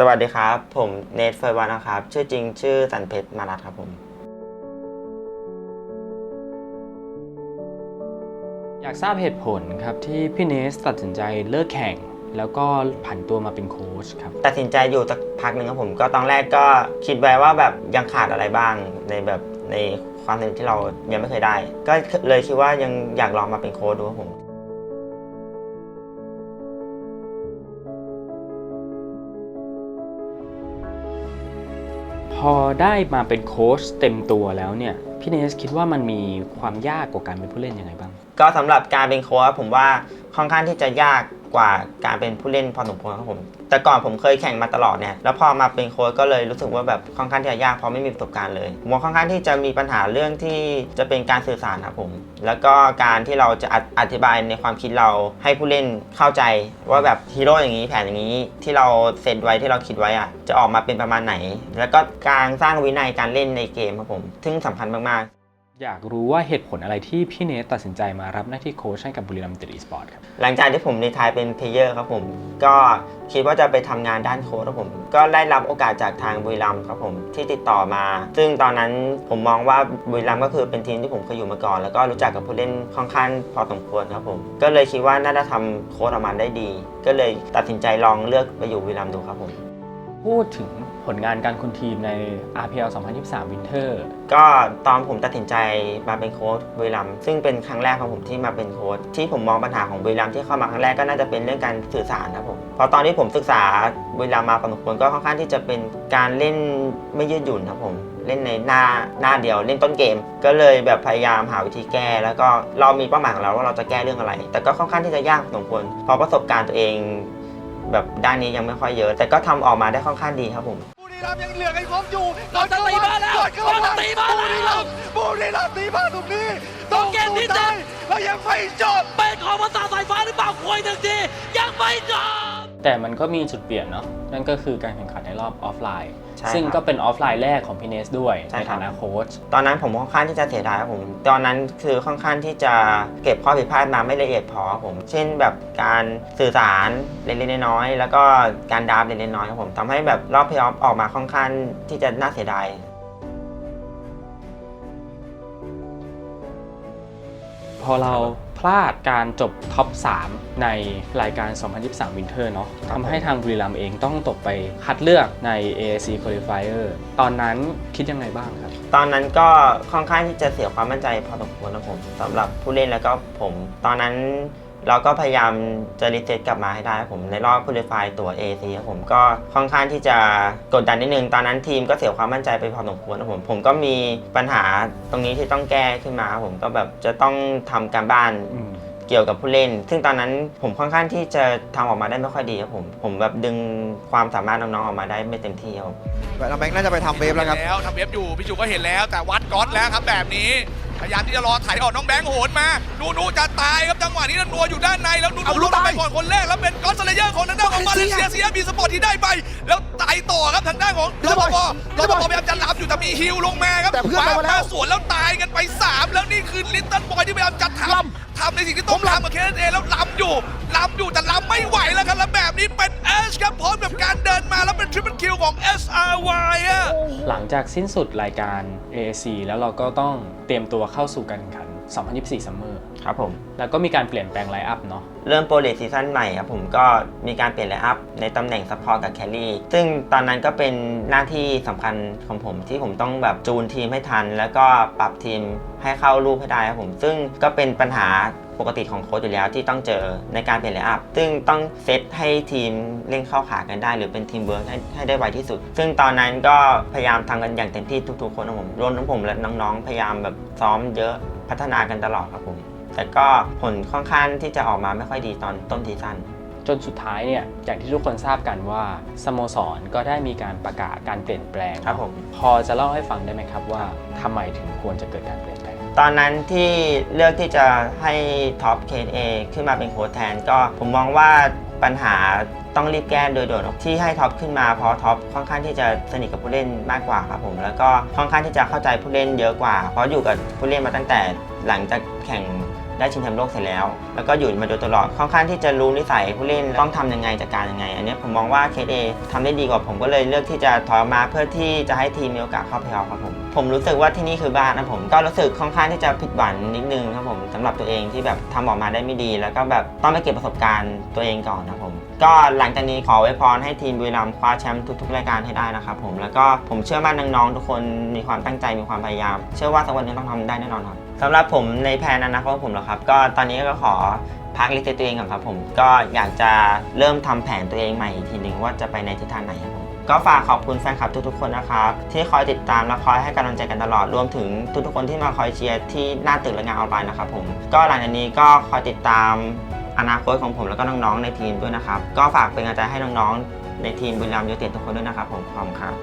สวัสดีครับ ผมเนทเฟอร์วานนะครับ ชื่อจริงชื่อสันเพชรมานัทครับผม อยากทราบเหตุผลครับที่พี่เนสตัดสินใจเลิกแข่ง แล้วก็ผันตัวมาเป็นโค้ชครับ ตัดสินใจอยู่สักพักหนึ่งครับผม ก็ตอนแรกก็คิดไว้ว่าแบบยังขาดอะไรบ้างในแบบในความสำเร็จที่เรายังไม่เคยได้ ก็เลยคิดว่ายังอยากลองมาเป็นโค้ชดูครับผม พอได้มาเป็นโค้ชเต็มตัวแล้วเนี่ยพี่เนสคิดว่ามันมีความยากกว่าการเป็นผู้เล่นยังไงบ้าง ก็สำหรับการเป็นโค้ชผมว่าค่อนข้างที่จะยาก กว่าการเป็นผู้เล่นพอสมควรครับผม แต่ก่อนผมเคยแข่งมาตลอดเนี่ย แล้วพอมาเป็นโค้ชก็เลยรู้สึกว่าแบบค่อนข้างที่จะยากเพราะไม่มีประสบการณ์เลยผมว่าค่อนข้างที่จะมีปัญหาเรื่องที่จะเป็นการสื่อสารครับผม แล้วก็การที่เราจะออธิบายในความคิดเราให้ผู้เล่นเข้าใจ ว่าแบบฮีโร่อย่างนี้แผนอย่างนี้ที่เราเซตไว้ที่เราคิดไว้อะจะออกมาเป็นประมาณไหน แล้วก็การสร้างวินัยการเล่นในเกมครับผม ซึ่งสำคัญมากๆ อยากรู้ว่าเหตุผลอะไรที่พี่เนสตัดสินใจมารับหน้าที่โค้ชให้กับบุรีรัมย์ยูไนเต็ดอีสปอร์ตครับ หลังจากที่ผมในไทยเป็นเพลเยอร์ครับผม ก็คิดว่าจะไปทำงานด้านโค้ดครับผม ก็ได้รับโอกาสจากทางบุรีรัมย์ครับผมที่ติดต่อมา ซึ่งตอนนั้นผมมองว่าบุรีรัมย์ก็คือเป็นทีมที่ผมเคยอยู่มาก่อน แล้วก็รู้จักกับผู้เล่นค่อนข้างพอสมควรครับผม ก็เลยคิดว่าน่าจะทำโค้ดออกมาได้ดี ก็เลยตัดสินใจลองเลือกไปอยู่บุรีรัมย์ดูครับผม พูดถึงผลงานการคุมทีมใน RPL 2023 Winter ก็ตอนผมตัดสินใจมาเป็นโค้ชบุรีรัมย์ซึ่งเป็นครั้งแรกของผมที่มาเป็นโค้ชที่ผมมองปัญหาของบุรีรัมย์ที่เข้ามาครั้งแรกก็น่าจะเป็นเรื่องการสื่อสารครับผมเพราะตอนที่ผมศึกษาบุรีรัมย์มาพอสมควรก็ค่อนข้างที่จะเป็นการเล่นไม่ยืดหยุ่นครับผมเล่นในหน้าหน้าเดียวเล่นต้นเกม ก็เลยแบบพยายามหาวิธีแก้ แล้วก็เรามีเป้าหมายของเราว่าเราจะแก้เรื่องอะไร แต่ก็ค่อนข้างที่จะยากพอสมควรเพราะประสบการณ์ตัวเอง แบบด้านนี้ยังไม่ค่อยเยอะ แต่ก็ทำออกมาได้ค่อนข้างดีครับผม บุรีรัมย์ยังเหลือกันครบอยู่เราจะตีบ้านแล้วก่อนเข้เราจะตีบ้านแล้วบุรีรัมย์บุรีรัมย์ตีบ้านตรงนี้ต้องเกมที่เจ็ดแล้วยังไม่จบ เป็นของภาษาสายฟ้าหรือเปล่าคุยหนึ่งทียังไม่จบ แต่มันก็มีจุดเปลี่ยนเนาะนั่นก็คือการแข่งขันในรอบออฟไลน์ ใช่ครับซึ่งก็เป็นออฟไลน์แรกของพี่เนสด้วยใช่ในครับ ฐานะโค้ช ตอนนั้นผมค่อนข้างที่จะเสียดายครับผม ตอนนั้นคือค่อนข้างที่จะเก็บข้อผิดพลาดมาไม่ละเอียดพอครับผม เช่นแบบการสื่อสารเล็กๆน้อยๆแล้วก็การดราฟเล็กๆน้อยๆครับผมทำให้แบบรอบเพลย์ออฟออกมาค่อนข้างที่จะน่าเสียดาย อเราพลาดการจบท็อป 3 ในรายการ 2023 Winter เนาะครับทำให้ทางบุรีรัมย์เองต้องตกไปคัดเลือกใน AAC Qualifier ตอนนั้นคิดยังไงบ้างครับ ตอนนั้นก็ค่อนข้างที่จะเสียความมั่นใจพอสมควรนะผมสำหรับผู้เล่นแล้วก็ผม ตอนนั้น เราก็พยายามจะรีเซ็ตกลับมาให้ได้ครับผมในรอบคุริฟายตัว AC ครับผมก็ค่อนข้างที่จะกดดันนิดนึง ตอนนั้นทีมก็เสียความมั่นใจไปพอสมควรนะผมผมก็มีปัญหาตรงนี้ที่ต้องแก้ขึ้นมาครับผมก็แบบจะต้องทำการบ้านอืมเกี่ยวกับผู้เล่น ซึ่งตอนนั้นผมค่อนข้างที่จะทำออกมาได้ไม่ค่อยดีครับผม ผมแบบดึงความสามารถน้องๆออกมาได้ไม่เต็มที่ครับผมน้องแบงค์น่าจะไปทำเวฟแล้วครับแล้วทำเวฟอยู่พี่จูก็เห็นแล้วแต่วัดก๊อตแล้วครับแบบนี้ พยายามที่จะรอไถออกน้องแบงค์โหนมานูนูจะตายครับจังหวะนี้นัวอยู่ด้านในแล้วนูเอานูลูลุกกตายไปก่อนคนแรกแล้วเป็นก๊อตสเลเยอร์ของทางด้านของมาเลเซียเซียมีสปอร์ตที่ได้ไป แล้วไต่ต่อครับทางด้านของเรีรยบปร้อยภรปภพยายามจะรับอยู่แต่มีฮิวลงมาครับแต่เพื่อนไปหมดแล้วสวนแล้วตายกันไปสามแล้วนี่คือลิตเติ้ลบอยที่พยายามจะทำทำในสิ่งที่ต้องทำกับเคสเอแล้วล้ำอยู่ล้ำอยู่แต่ล้ำไม่ไหวแล้วครับแล้วแบบนี้เป็นเอชครับพร้อมกับการเดินมาแล้วเป็น ทริปเปิลคิวของ SRY อะ หลังจากสิ้นสุดรายการ AAC แล้วเราก็ต้องเตรียมตัวเข้าสู่การแข่งขัน 2024 Summer ครับผม แล้วก็มีการเปลี่ยนแปลงไลน์อัพเนาะ เริ่มโปรเลซีซั่นใหม่ครับผมก็มีการเปลี่ยนไลน์อัพในตำแหน่งซัพพอร์ตกับแคลรี่ ซึ่งตอนนั้นก็เป็นหน้าที่สำคัญของผมที่ผมต้องแบบจูนทีมให้ทัน แล้วก็ปรับทีมให้เข้ารูปให้ได้ครับผม ซึ่งก็เป็นปัญหาปกติของโค้ชอยู่แล้วที่ต้องเจอในการเปลี่ยนไลน์อัพ ซึ่งต้องเซตให้ทีมเล่นเข้าขากันได้ หรือเป็นทีมเวิร์กให้ให้ได้ไวที่สุด ซึ่งตอนนั้นก็พยายามทำกันอย่างเต็มที่ทุกๆ คนนะผมรวมทั้งผมและน้องๆ พยายามแบบซ้อมเยอะ พัฒนากันตลอดครับผม แต่ก็ผลค่อนข้างที่จะออกมาไม่ค่อยดีตอนต้นซีซั่นจนสุดท้ายเนี่ยอย่างที่ทุกคนทราบกันว่าสโมสรก็ได้มีการประกาศการเปลี่ยนแปลงครับผมพอจะเล่าให้ฟังได้ไหมครับว่าทำไมถึงควรจะเกิดการเปลี่ยนแปลง ตอนนั้นที่เลือกที่จะให้ท็อป KA ขึ้นมาเป็นโค้ชแทน ก็ผมมองว่าปัญหา ต้องรีบแก้โดยด่วนที่ให้ท็อปขึ้นมาเพราะท็อปค่อนข้างที่จะสนิทกับผู้เล่นมากกว่าครับผมแล้วก็ค่อนข้างที่จะเข้าใจผู้เล่นเยอะกว่า เพราะอยู่กับผู้เล่นมาตั้งแต่หลังจากแข่ง ได้ชิงแชมป์โลกเสร็จแล้ว แล้วก็อยู่มาโดยตลอดค่อนข้างที่จะรู้นิสัยผู้เล่นต้องทำยังไงจัดการยังไง อันนี้ผมมองว่าเคสเอทำได้ดีกว่าผมก็เลยเลือกที่จะถอยมาเพื่อที่จะให้ทีมมีโอกาสเข้าเพลย์ออฟครับผมผมรู้สึกว่าที่นี่คือบ้านนะผมก็รู้สึกค่อนข้างที่จะผิดหวังนิดนึงครับผมสำหรับตัวเองที่แบบทำออกมาได้ไม่ดี แล้วก็แบบต้องไปเก็บประสบการณ์ตัวเองก่อนนะผมก็หลังจากนี้ขอไว้พรให้ทีมบุรีรัมย์คว้าแชมป์ทุกๆรายการให้ได้นะครับผมแล้วก็ผมเชื่อมั่นน้องๆทุกคนมีความตั้งใจมีความพยายาม เชื่อว่าสักวันนึงต้องทำได้แน่นอนครับ สำหรับผมในแพนอนาคตผมแล้วครับ ก็ตอนนี้ก็ขอพักรีเซ็ตตัวเองก่อนครับผมก็อยากจะเริ่มทำแผนตัวเองใหม่อีกทีหนึ่งว่าจะไปในทิศทางไหนครับผมก็ฝากขอบคุณแฟนคลับทุกๆคนนะครับที่คอยติดตามและคอยให้กำลังใจกันตลอดรวมถึงทุกๆคนที่มาคอยเชียร์ที่หน้าตึกและงานออนไลน์นะครับผมก็หลังจากนี้ก็คอยติดตามอนาคตของผมแล้วก็น้องๆในทีมด้วยนะครับ ก็ฝากเป็นกำลังใจให้น้องๆในทีมบุรีรัมย์ยูไนเต็ดทุกคนด้วยนะครับผมขอบคุณครับ